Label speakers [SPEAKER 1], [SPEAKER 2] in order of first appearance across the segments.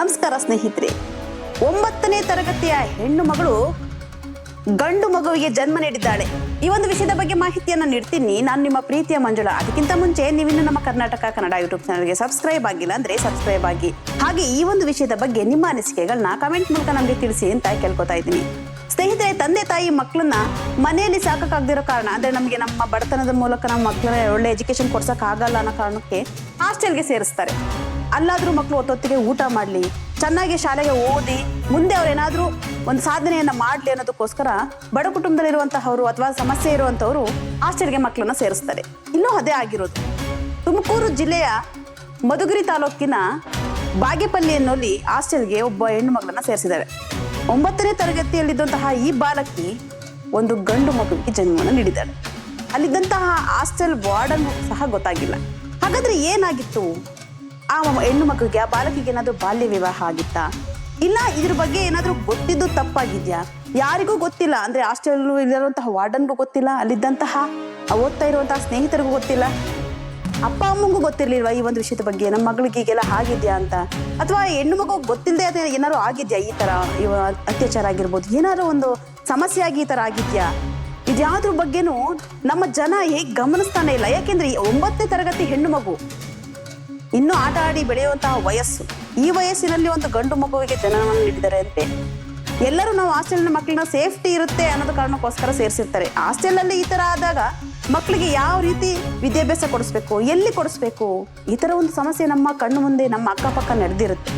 [SPEAKER 1] ನಮಸ್ಕಾರ ಸ್ನೇಹಿತರೆ. ಒಂಬತ್ತನೇ ತರಗತಿಯ ಹೆಣ್ಣು ಮಗಳು ಗಂಡು ಮಗುವಿಗೆ ಜನ್ಮ ನೀಡಿದ್ದಾಳೆ. ಈ ಒಂದು ವಿಷಯದ ಬಗ್ಗೆ ಮಾಹಿತಿಯನ್ನು ನೀಡ್ತೀನಿ. ನಾನು ನಿಮ್ಮ ಪ್ರೀತಿಯ ಮಂಜುಳಾ. ಅದಕ್ಕಿಂತ ಮುಂಚೆ ನೀವಿನ್ನು ನಮ್ಮ ಕರ್ನಾಟಕ ಕನ್ನಡ ಯೂಟ್ಯೂಬ್ ಚಾನಲ್ಗೆ ಸಬ್ಸ್ಕ್ರೈಬ್ ಆಗಿಲ್ಲ ಅಂದ್ರೆ ಸಬ್ಸ್ಕ್ರೈಬ್ ಆಗಿ. ಹಾಗೆ ಈ ಒಂದು ವಿಷಯದ ಬಗ್ಗೆ ನಿಮ್ಮ ಅನಿಸಿಕೆಗಳನ್ನ ಕಮೆಂಟ್ ಮೂಲಕ ನಮಗೆ ತಿಳಿಸಿ ಅಂತ ಕೇಳ್ಕೊತಾ ಇದ್ದೀನಿ. ಸ್ನೇಹಿತರೆ, ತಂದೆ ತಾಯಿ ಮಕ್ಕಳನ್ನ ಮನೆಯಲ್ಲಿ ಸಾಕಾಗದಿರೋ ಕಾರಣ, ಅಂದ್ರೆ ನಮಗೆ ನಮ್ಮ ಬಡತನದ ಮೂಲಕ ನಮ್ಮ ಮಕ್ಕಳನ್ನ ಒಳ್ಳೆ ಎಜುಕೇಶನ್ ಕೊಡ್ಸಕ್ ಆಗಲ್ಲ ಅನ್ನೋ ಕಾರಣಕ್ಕೆ ಹಾಸ್ಟೆಲ್ಗೆ ಸೇರಿಸ್ತಾರೆ. ಅಲ್ಲಾದ್ರೂ ಮಕ್ಕಳು ಹೊತ್ತೊತ್ತಿಗೆ ಊಟ ಮಾಡಲಿ, ಚೆನ್ನಾಗಿ ಶಾಲೆಗೆ ಓದಿ, ಮುಂದೆ ಅವರೇನಾದರೂ ಒಂದು ಸಾಧನೆಯನ್ನ ಮಾಡಲಿ ಅನ್ನೋದಕ್ಕೋಸ್ಕರ ಬಡ ಕುಟುಂಬದಲ್ಲಿರುವಂತಹವರು ಅಥವಾ ಸಮಸ್ಯೆ ಇರುವಂಥವರು ಹಾಸ್ಟೆಲ್ಗೆ ಮಕ್ಕಳನ್ನ ಸೇರಿಸ್ತಾರೆ. ಇನ್ನೂ ಅದೇ ಆಗಿರೋದು. ತುಮಕೂರು ಜಿಲ್ಲೆಯ ಮಧುಗಿರಿ ತಾಲೂಕಿನ ಬಾಗೇಪಲ್ಲಿ ಅನ್ನೋಲ್ಲಿ ಹಾಸ್ಟೆಲ್ಗೆ ಒಬ್ಬ ಹೆಣ್ಣು ಮಗಳನ್ನ ಸೇರಿಸಿದ್ದಾರೆ. ಒಂಬತ್ತನೇ ತರಗತಿಯಲ್ಲಿದ್ದಂತಹ ಈ ಬಾಲಕಿ ಒಂದು ಗಂಡು ಮಗುವಿಗೆ ಜನ್ಮವನ್ನು ನೀಡಿದ್ದಾಳೆ. ಅಲ್ಲಿದ್ದಂತಹ ಹಾಸ್ಟೆಲ್ ವಾರ್ಡನ್ ಸಹ ಗೊತ್ತಾಗಿಲ್ಲ. ಹಾಗಾದ್ರೆ ಏನಾಗಿತ್ತು? ಆ ಹೆಣ್ಣು ಮಕ್ಕಳಿಗೆ, ಆ ಬಾಲಕಿಗೆ ಏನಾದ್ರೂ ಬಾಲ್ಯ ವಿವಾಹ ಆಗಿತ್ತಾ? ಇಲ್ಲ, ಇದ್ರ ಬಗ್ಗೆ ಏನಾದ್ರೂ ಗೊತ್ತಿದ್ದು ತಪ್ಪಾಗಿದ್ಯಾ? ಯಾರಿಗೂ ಗೊತ್ತಿಲ್ಲ. ಅಂದ್ರೆ ಹಾಸ್ಟೆಲ್ ಇಲ್ಲಿರುವಂತಹ ವಾರ್ಡನ್ಗೂ ಗೊತ್ತಿಲ್ಲ, ಅಲ್ಲಿದ್ದಂತಹ ಓದ್ತಾ ಇರುವಂತಹ ಸ್ನೇಹಿತರಿಗೂ ಗೊತ್ತಿಲ್ಲ. ಅಪ್ಪ, ಅಮ್ಮಂಗೂ ಗೊತ್ತಿರ್ಲಿಲ್ವಾ ಈ ಒಂದು ವಿಷಯದ ಬಗ್ಗೆ? ನಮ್ಮ ಮಗಳಿಗೆ ಈಗೆಲ್ಲ ಆಗಿದ್ಯಾ ಅಂತ? ಅಥವಾ ಹೆಣ್ಣು ಮಗು ಗೊತ್ತಿಲ್ಲದೆ ಅದೇ ಏನಾದ್ರು ಆಗಿದ್ಯಾ ಈ ತರ ಅತ್ಯಾಚಾರ ಆಗಿರ್ಬೋದು? ಏನಾದ್ರು ಒಂದು ಸಮಸ್ಯೆ ಆಗಿ ಈ ತರ ಆಗಿದ್ಯಾ? ಇದ್ಯಾವ್ದ್ರ ಬಗ್ಗೆನೂ ನಮ್ಮ ಜನ ಹೇಗೆ ಗಮನಿಸ್ತಾನೆ ಇಲ್ಲ. ಯಾಕೆಂದ್ರೆ ಒಂಬತ್ತನೇ ತರಗತಿ ಹೆಣ್ಣು ಮಗು ಇನ್ನು ಆಟ ಆಡಿ ಬೆಳೆಯುವಂತಹ ವಯಸ್ಸು. ಈ ವಯಸ್ಸಿನಲ್ಲಿ ಒಂದು ಗಂಡು ಮಗುವಿಗೆ ಜನನವನ್ನು ನೀಡಿದ್ದಾರೆ ಅಂತೆ. ಎಲ್ಲರೂ ನಾವು ಹಾಸ್ಟೆಲ್ನ ಮಕ್ಕಳನ್ನ ಸೇಫ್ಟಿ ಇರುತ್ತೆ ಅನ್ನೋದು ಕಾರಣಕ್ಕೋಸ್ಕರ ಸೇರಿಸಿರ್ತಾರೆ. ಹಾಸ್ಟೆಲಲ್ಲಿ ಈ ಥರ ಆದಾಗ ಮಕ್ಕಳಿಗೆ ಯಾವ ರೀತಿ ವಿದ್ಯಾಭ್ಯಾಸ ಕೊಡಿಸ್ಬೇಕು, ಎಲ್ಲಿ ಕೊಡಿಸ್ಬೇಕು? ಈ ಥರ ಒಂದು ಸಮಸ್ಯೆ ನಮ್ಮ ಕಣ್ಣು ಮುಂದೆ, ನಮ್ಮ ಅಕ್ಕಪಕ್ಕ ನಡೆದಿರುತ್ತೆ.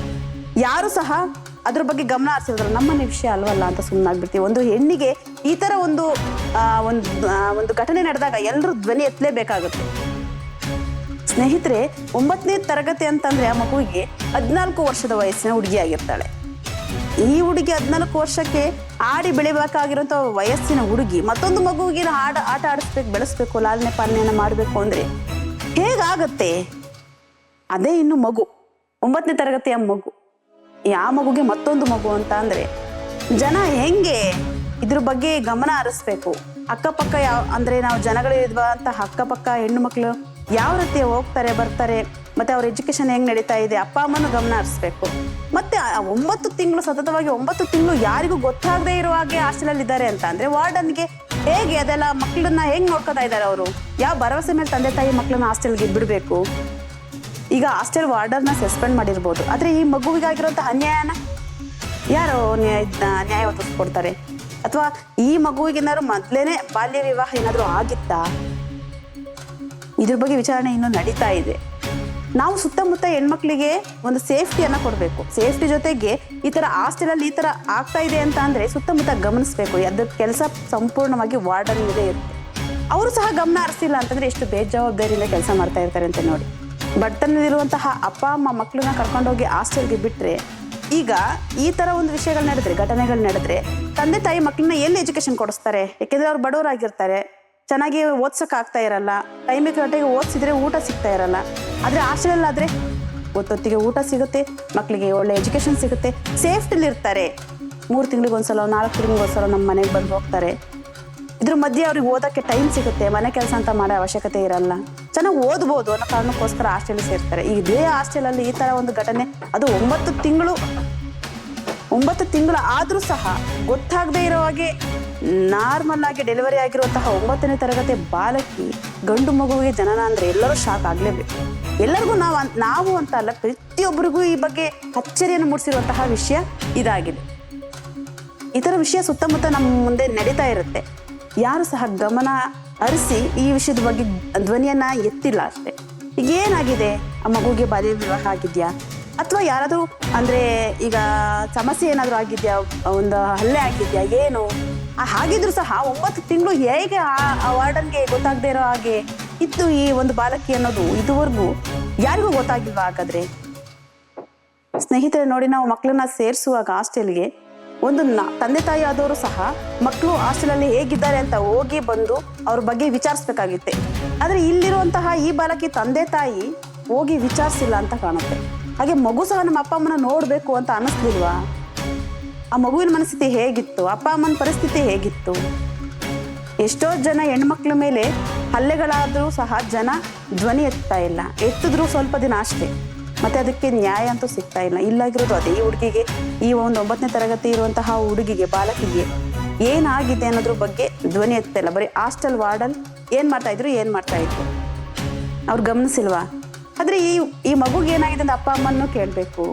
[SPEAKER 1] ಯಾರು ಸಹ ಅದ್ರ ಬಗ್ಗೆ ಗಮನ ಹರಿಸಿದ್ರು ನಮ್ಮನೆ ವಿಷಯ ಅಲ್ವಲ್ಲ ಅಂತ ಸುಮ್ಮನಾಗ್ಬಿಡ್ತೀವಿ ಒಂದು ಹೆಣ್ಣಿಗೆ ಈ ಥರ ಒಂದು ಒಂದು ಘಟನೆ ನಡೆದಾಗ ಎಲ್ಲರೂ ಧ್ವನಿ ಎತ್ತಲೇಬೇಕಾಗುತ್ತೆ. ಸ್ನೇಹಿತರೆ, ಒಂಬತ್ತನೇ ತರಗತಿ ಅಂತಂದ್ರೆ ಆ ಮಗುವಿಗೆ ಹದಿನಾಲ್ಕು ವರ್ಷದ ವಯಸ್ಸಿನ ಹುಡುಗಿ ಆಗಿರ್ತಾಳೆ. ಈ ಹುಡುಗಿ ಹದಿನಾಲ್ಕು ವರ್ಷಕ್ಕೆ ಆಡಿ ಬೆಳಿಬೇಕಾಗಿರೋಂಥ ವಯಸ್ಸಿನ ಹುಡುಗಿ ಮತ್ತೊಂದು ಮಗುವಿಗೆ ಆಡ ಆಟ ಆಡಿಸ್ಬೇಕು, ಬೆಳೆಸ್ಬೇಕು, ಲಾಲನೆ ಪಾಲನೆಯನ್ನು ಮಾಡಬೇಕು ಅಂದ್ರೆ ಹೇಗಾಗತ್ತೆ? ಅದೇ ಇನ್ನು ಮಗು, ಒಂಬತ್ತನೇ ತರಗತಿಯ ಮಗು. ಯಾವ ಮಗುಗೆ ಮತ್ತೊಂದು ಮಗು ಅಂತ ಅಂದ್ರೆ ಜನ ಹೆಂಗೆ ಇದ್ರ ಬಗ್ಗೆ ಗಮನ ಹರಿಸ್ಬೇಕು? ಅಕ್ಕಪಕ್ಕ ಯಾವ, ಅಂದ್ರೆ ನಾವು ಅಂತ ಅಕ್ಕಪಕ್ಕ ಹೆಣ್ಣು ಮಕ್ಕಳು ಯಾವ ರೀತಿ ಹೋಗ್ತಾರೆ, ಬರ್ತಾರೆ, ಮತ್ತೆ ಅವ್ರ ಎಜುಕೇಶನ್ ಹೆಂಗ್ ನಡೀತಾ ಇದೆ, ಅಪ್ಪ, ಅಮ್ಮನ ಗಮನ ಹರಿಸ್ಬೇಕು. ಮತ್ತೆ ಒಂಬತ್ತು ತಿಂಗಳು, ಸತತವಾಗಿ ಒಂಬತ್ತು ತಿಂಗಳು ಯಾರಿಗೂ ಗೊತ್ತಾಗದೇ ಇರುವ ಹಾಗೆ ಹಾಸ್ಟೆಲಲ್ಲಿ ಇದ್ದಾರೆ ಅಂತ ಅಂದ್ರೆ ವಾರ್ಡನ್ಗೆ ಹೇಗೆ ಅದೆಲ್ಲ ಮಕ್ಕಳನ್ನ ಹೆಂಗ್ ನೋಡ್ಕೊತಾ ಇದ್ದಾರೆ ಅವರು? ಯಾವ ಭರವಸೆ ಮೇಲೆ ತಂದೆ ತಾಯಿ ಮಕ್ಕಳನ್ನ ಹಾಸ್ಟೆಲ್ಗೆ ಬಿಡಬೇಕು? ಈಗ ಹಾಸ್ಟೆಲ್ ವಾರ್ಡರ್ನ ಸಸ್ಪೆಂಡ್ ಮಾಡಿರ್ಬೋದು. ಆದ್ರೆ ಈ ಮಗುವಿಗಾಗಿರುವಂತ ಅನ್ಯಾಯನ ಯಾರು ನ್ಯಾಯ ನ್ಯಾಯ ಒದಗಿಸ್ಕೊಡ್ತಾರೆ? ಅಥವಾ ಈ ಮಗುವಿಗೆ ಏನಾದ್ರು ಮೊದ್ಲೇನೆ ಬಾಲ್ಯ ವಿವಾಹ ಏನಾದ್ರು ಆಗಿತ್ತಾ? ಇದ್ರ ಬಗ್ಗೆ ವಿಚಾರಣೆ ಇನ್ನೂ ನಡೀತಾ ಇದೆ. ನಾವು ಸುತ್ತಮುತ್ತ ಹೆಣ್ಮಕ್ಳಿಗೆ ಒಂದು ಸೇಫ್ಟಿಯನ್ನ ಕೊಡಬೇಕು. ಸೇಫ್ಟಿ ಜೊತೆಗೆ ಈ ಥರ ಹಾಸ್ಟೆಲಲ್ಲಿ ಈ ಥರ ಆಗ್ತಾ ಇದೆ ಅಂತ ಅಂದರೆ ಸುತ್ತಮುತ್ತ ಗಮನಿಸ್ಬೇಕು. ಅದ್ರ ಕೆಲಸ ಸಂಪೂರ್ಣವಾಗಿ ವಾರ್ಡನ್ ಇದೆ ಇರುತ್ತೆ. ಅವರು ಸಹ ಗಮನ ಹರಿಸಿಲ್ಲ ಅಂತಂದ್ರೆ ಎಷ್ಟು ಬೇಜವಾಬ್ದಾರಿಯಿಂದ ಕೆಲಸ ಮಾಡ್ತಾ ಇರ್ತಾರೆ ಅಂತ ನೋಡಿ. ಬಡತನದಲ್ಲಿರುವಂತಹ ಅಪ್ಪ, ಅಮ್ಮ ಮಕ್ಕಳನ್ನ ಕರ್ಕೊಂಡೋಗಿ ಹಾಸ್ಟೆಲ್ಗೆ ಬಿಟ್ಟರೆ ಈಗ ಈ ಥರ ಒಂದು ವಿಷಯಗಳು ನಡೆದ್ರೆ, ಘಟನೆಗಳು ನಡೆದ್ರೆ ತಂದೆ ತಾಯಿ ಮಕ್ಕಳನ್ನ ಎಲ್ಲಿ ಎಜುಕೇಶನ್ ಕೊಡಿಸ್ತಾರೆ? ಯಾಕೆಂದ್ರೆ ಅವ್ರು ಬಡವರಾಗಿರ್ತಾರೆ. ಚೆನ್ನಾಗಿ ಓದ್ಸಕ್ ಆಗ್ತಾ ಇರಲ್ಲ. ಟೈಮಿಗೆ ಕರೆಕ್ಟಾಗಿ ಓದಿಸಿದ್ರೆ ಊಟ ಸಿಗ್ತಾ ಇರಲ್ಲ. ಆದ್ರೆ ಆದ್ರೆ ಒತ್ತೊತ್ತಿಗೆ ಊಟ ಸಿಗುತ್ತೆ ಮಕ್ಕಳಿಗೆ ಒಳ್ಳೆ ಎಜುಕೇಶನ್ ಸಿಗುತ್ತೆ, ಸೇಫ್ಟಿಲಿ ಇರ್ತಾರೆ. ಮೂರು ತಿಂಗಳಿಗೆ ಒಂದ್ಸಲ, ನಾಲ್ಕು ತಿಂಗಳಿಗೆ ಒಂದ್ಸಲ ನಮ್ಮ ಮನೆಗೆ ಬಂದು ಹೋಗ್ತಾರೆ. ಇದ್ರ ಮಧ್ಯೆ ಅವ್ರಿಗೆ ಓದಕ್ಕೆ ಟೈಮ್ ಸಿಗುತ್ತೆ, ಮನೆ ಕೆಲಸ ಅಂತ ಮಾಡೋ ಅವಶ್ಯಕತೆ ಇರಲ್ಲ. ಚೆನ್ನಾಗಿ ಓದ್ಬೋದು, ಅನ್ನೋ ಕಾರಣಕ್ಕೋಸ್ಕರ ಹಾಸ್ಟೆಲ್ ಸೇರ್ತಾರೆ. ಈ ಇದೇ ಹಾಸ್ಟೆಲಲ್ಲಿ ಈ ತರ ಒಂದು ಘಟನೆ, ಅದು ಒಂಬತ್ತು ತಿಂಗಳು ಒಂಬತ್ತು ತಿಂಗಳು ಆದ್ರೂ ಸಹ ಗೊತ್ತಾಗದೇ ಇರೋ ಹಾಗೆ ನಾರ್ಮಲ್ ಆಗಿ ಡೆಲಿವರಿ ಆಗಿರುವಂತಹ ಒಂಬತ್ತನೇ ತರಗತಿ ಬಾಲಕಿ ಗಂಡು ಮಗುವಿಗೆ ಜನನ ಅಂದ್ರೆ ಎಲ್ಲರೂ ಶಾಕ್ ಆಗ್ಲೇಬೇಕು. ಎಲ್ಲರಿಗೂ ನಾವು ನಾವು ಅಂತ ಅಲ್ಲ, ಪ್ರತಿಯೊಬ್ಬರಿಗೂ ಈ ಬಗ್ಗೆ ಅಚ್ಚರಿಯನ್ನು ಮೂಡಿಸಿರುವಂತಹ ವಿಷಯ ಇದಾಗಿದೆ. ಇತರ ವಿಷಯ ಸುತ್ತಮುತ್ತ ನಮ್ಮ ಮುಂದೆ ನಡೀತಾ ಇರುತ್ತೆ. ಯಾರು ಸಹ ಗಮನ ಹರಿಸಿ ಈ ವಿಷಯದ ಬಗ್ಗೆ ಧ್ವನಿಯನ್ನ ಎತ್ತಿಲ್ಲ ಅಷ್ಟೇ. ಈಗ ಏನಾಗಿದೆ ಆ ಮಗುಗೆ ಬಾಲ್ಯ ವಿವಾಹ ಆಗಿದ್ಯಾ? ಅಥವಾ ಯಾರಾದರೂ, ಅಂದ್ರೆ ಈಗ ಸಮಸ್ಯೆ ಏನಾದರೂ ಆಗಿದ್ಯಾ? ಒಂದು ಹಲ್ಲೆ ಆಗಿದ್ಯಾ? ಏನು? ಹಾಗಿದ್ರು ಸಹ ಒಂಬತ್ತು ತಿಂಗಳು ಹೇಗೆ ಆ ವಾರ್ಡನ್ಗೆ ಗೊತ್ತಾಗದೇ ಇರೋ ಹಾಗೆ ಇತ್ತು ಈ ಒಂದು ಬಾಲಕಿ ಅನ್ನೋದು ಇದುವರೆಗೂ ಯಾರಿಗೂ ಗೊತ್ತಾಗಿಲ್ವಾ ಹಾಗಾದ್ರೆ? ಸ್ನೇಹಿತರೆ, ನೋಡಿ ನಾವು ಮಕ್ಕಳನ್ನ ಸೇರಿಸುವಾಗ ಹಾಸ್ಟೆಲ್ಗೆ ಒಂದು ನ- ತಂದೆ ತಾಯಿ ಆದವರು ಸಹ ಮಕ್ಕಳು ಹಾಸ್ಟೆಲಲ್ಲಿ ಹೇಗಿದ್ದಾರೆ ಅಂತ ಹೋಗಿ ಬಂದು ಅವ್ರ ಬಗ್ಗೆ ವಿಚಾರಿಸ್ಬೇಕಾಗಿತ್ತೆ. ಆದ್ರೆ ಇಲ್ಲಿರುವಂತಹ ಈ ಬಾಲಕಿ ತಂದೆ ತಾಯಿ ಹೋಗಿ ವಿಚಾರಿಸಿಲ್ಲ ಅಂತ ಕಾಣುತ್ತೆ. ಹಾಗೆ ಮಗು ಸಹ ನಮ್ಮ ಅಪ್ಪ ಅಮ್ಮನ ನೋಡಬೇಕು ಅಂತ ಅನ್ನಿಸ್ಲಿಲ್ವಾ ಆ ಮಗುವಿನ ಮನಸ್ಥಿತಿ ಹೇಗಿತ್ತು? ಅಪ್ಪ ಅಮ್ಮನ ಪರಿಸ್ಥಿತಿ ಹೇಗಿತ್ತು? ಎಷ್ಟೋ ಜನ ಹೆಣ್ಮಕ್ಳ ಮೇಲೆ ಹಲ್ಲೆಗಳಾದರೂ ಸಹ ಜನ ಧ್ವನಿ ಎತ್ತಾ ಇಲ್ಲ. ಎತ್ತಿದ್ರು ಸ್ವಲ್ಪ ದಿನ ಅಷ್ಟೇ. ಮತ್ತೆ ಅದಕ್ಕೆ ನ್ಯಾಯ ಅಂತೂ ಸಿಗ್ತಾ ಇಲ್ಲ. ಇಲ್ಲಾಗಿರೋದು ಅದೇ ಹುಡುಗಿಗೆ, ಈ ಒಂದು ಒಂಬತ್ತನೇ ತರಗತಿ ಇರುವಂತಹ ಹುಡುಗಿಗೆ, ಬಾಲಕಿಗೆ ಏನಾಗಿದೆ ಅನ್ನೋದ್ರ ಬಗ್ಗೆ ಧ್ವನಿ ಎತ್ತಾ ಇಲ್ಲ. ಬರೀ ಹಾಸ್ಟೆಲ್ ವಾರ್ಡಲ್ ಏನು ಮಾಡ್ತಾ ಇದ್ರು, ಏನ್ ಮಾಡ್ತಾ ಇದ್ರು? ಅವ್ರು ಗಮನಿಸಿಲ್ವಾ? ಆದ್ರೆ ಈ ಈ ಮಗುಗೆ ಏನಾಗಿದೆ ಅಂತ ಅಪ್ಪ ಅಮ್ಮನ್ನು ಕೇಳಬೇಕು.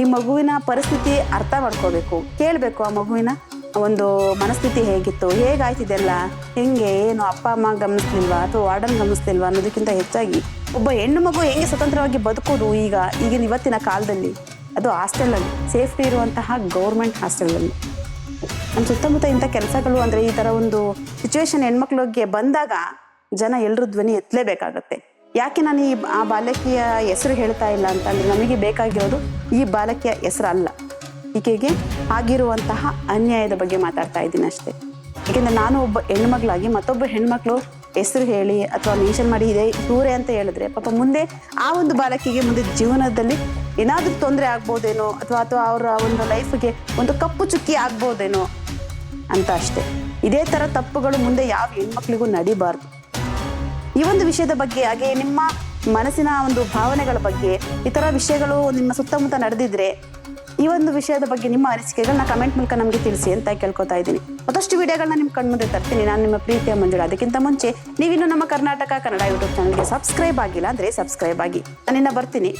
[SPEAKER 1] ಈ ಮಗುವಿನ ಪರಿಸ್ಥಿತಿ ಅರ್ಥ ಮಾಡ್ಕೋಬೇಕು. ಕೇಳಬೇಕು ಆ ಮಗುವಿನ ಒಂದು ಮನಸ್ಥಿತಿ ಹೇಗಿತ್ತು, ಹೇಗಾಯ್ತಿದೆಲ್ಲ, ಹೆಂಗೆ, ಏನು, ಅಪ್ಪ, ಅಮ್ಮ ಗಮನಿಸ್ಲಿಲ್ವಾ ಅಥವಾ ವಾರ್ಡನ್ ಗಮನಿಸ್ಲಿಲ್ವಾ ಅನ್ನೋದಕ್ಕಿಂತ ಹೆಚ್ಚಾಗಿ ಒಬ್ಬ ಹೆಣ್ಣು ಮಗು ಹೆಂಗೆ ಸ್ವತಂತ್ರವಾಗಿ ಬದುಕೋದು ಈಗ, ಈಗಿನ ಇವತ್ತಿನ ಕಾಲದಲ್ಲಿ? ಅದು ಹಾಸ್ಟೆಲಲ್ಲಿ, ಸೇಫ್ಟಿ ಇರುವಂತಹ ಗೌರ್ಮೆಂಟ್ ಹಾಸ್ಟೆಲಲ್ಲಿ. ನಮ್ಮ ಸುತ್ತಮುತ್ತ ಇಂಥ ಕೆಲಸಗಳು ಅಂದರೆ ಈ ಥರ ಒಂದು ಸಿಚುವೇಶನ್ ಹೆಣ್ಮಕ್ಳಿಗೆ ಬಂದಾಗ ಜನ ಎಲ್ಲರೂ ಧ್ವನಿ ಎತ್ತಲೇಬೇಕಾಗತ್ತೆ. ಯಾಕೆ ನಾನು ಈ ಆ ಬಾಲಕಿಯ ಹೆಸರು ಹೇಳ್ತಾ ಇಲ್ಲ ಅಂತಂದ್ರೆ ನಮಗೆ ಬೇಕಾಗಿರೋದು ಈ ಬಾಲಕಿಯ ಹೆಸರು ಅಲ್ಲ. ಈಕೆಗೆ ಆಗಿರುವಂತಹ ಅನ್ಯಾಯದ ಬಗ್ಗೆ ಮಾತಾಡ್ತಾ ಇದ್ದೀನಿ ಅಷ್ಟೇ. ಏಕೆಂದ್ರೆ ನಾನು ಒಬ್ಬ ಹೆಣ್ಮಗಳಾಗಿ ಮತ್ತೊಬ್ಬ ಹೆಣ್ಮಕ್ಳು ಹೆಸರು ಹೇಳಿ ಅಥವಾ ಮೆನ್ಷನ್ ಮಾಡಿ ಇದೆ ಇವ್ರೆ ಅಂತ ಹೇಳಿದ್ರೆ ಪಾಪ ಮುಂದೆ ಆ ಒಂದು ಬಾಲಕಿಗೆ ಮುಂದೆ ಜೀವನದಲ್ಲಿ ಏನಾದರೂ ತೊಂದರೆ ಆಗ್ಬೋದೇನೋ ಅಥವಾ ಅಥವಾ ಅವರ ಒಂದು ಲೈಫ್ಗೆ ಒಂದು ಕಪ್ಪು ಚುಕ್ಕಿ ಆಗ್ಬೋದೇನೋ ಅಂತ ಅಷ್ಟೇ. ಇದೇ ಥರ ತಪ್ಪುಗಳು ಮುಂದೆ ಯಾವ ಹೆಣ್ಮಕ್ಳಿಗೂ ನಡಿಬಾರ್ದು. ಈ ಒಂದು ವಿಷಯದ ಬಗ್ಗೆ, ಹಾಗೆ ನಿಮ್ಮ ಮನಸ್ಸಿನ ಒಂದು ಭಾವನೆಗಳ ಬಗ್ಗೆ, ಇತರ ವಿಷಯಗಳು ನಿಮ್ಮ ಸುತ್ತಮುತ್ತ ನಡೆದಿದ್ರೆ, ಈ ಒಂದು ವಿಷಯದ ಬಗ್ಗೆ ನಿಮ್ಮ ಅನಿಸಿಕೆಗಳನ್ನ ಕಮೆಂಟ್ ಮೂಲಕ ನಮಗೆ ತಿಳಿಸಿ ಅಂತ ಕೇಳ್ಕೊತಾ ಇದ್ದೀನಿ. ಮತ್ತಷ್ಟು ವಿಡಿಯೋಗಳನ್ನ ನಿಮ್ಮ ಕಣ್ಮುಂದೆ ತರ್ತೀನಿ. ನಾನು ನಿಮ್ಮ ಪ್ರೀತಿಯ ಮಂಜುಳ. ಅದಕ್ಕಿಂತ ಮುಂಚೆ, ನೀವಿನ್ನು ನಮ್ಮ ಕರ್ನಾಟಕ ಕನ್ನಡ ಯೂಟ್ಯೂಬ್ ಚಾನಲ್ಗೆ ಸಬ್ಸ್ಕ್ರೈಬ್ ಆಗಿಲ್ಲ ಅಂದರೆ ಸಬ್ಸ್ಕ್ರೈಬ್ ಆಗಿ. ನಾನಿನ್ನ ಬರ್ತೀನಿ.